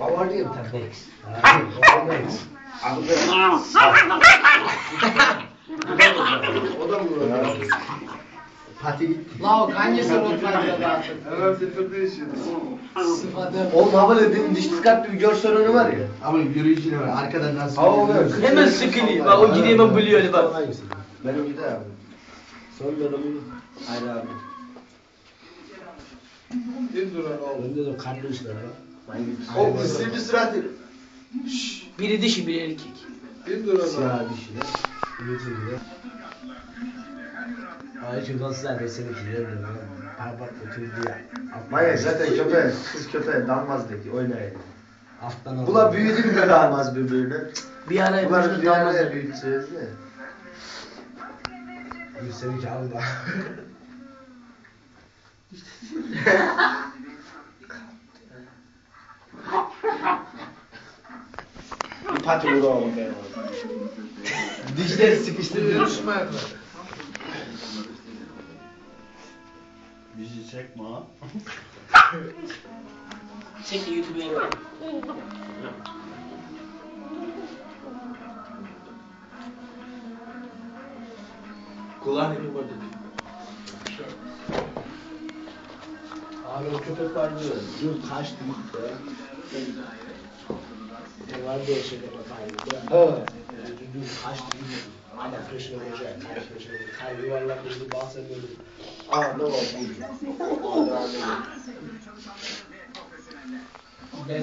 baba Max. O da mı burada? Pati gitti. La o hangisi oturmadı da Hemen filtrede yaşıyoruz. Sıfatı. Oğlum ha böyle benim diş dikkatli bir gör sorunu var ya. Ama yürüyüşüne var. Arkadan nasıl? Ha, oluyor. Hemen sıkılıyor. Bak o gidiyor hemen buluyor öyle bak. Benim gider abi. Son dönemi. Hayır abi. Bir duran oğlum. Önde de kardeşler var. O kısırcı süratli. Biri dişi biri erkek. Bir duran oğlum. Siyah dişiler. Yürütüyor. Ay şu nasıl zaten seninkiler de parmak oturdu ya. Maya zaten köpeğe, kız köpeğe dalmaz dedi, oynayın. Alttan aldı. Bula büyüdü mü dalmaz birbirine. Bir ara Bunlar yapmışlar bir dalmaz. araya büyüteceğiz de. Bir seninki alma. Bir pati vur oğlum benim. Dişleri sıkıştırıyor. Görüşme yapma. Bizi çekme ha. Çek de YouTube'a yayın. Kulağını bir vurdu. Abi köpek vardı. Dur kaçtı gitti. Ne vardı o şey kafaydı. Ha. Dur kaçtı gitti. Ama peşine olacak. Kaç peşine olacak. Kay yuvarlak hızlı bahsediyordu. Aa ne var bu? Aa, devam edelim. Ben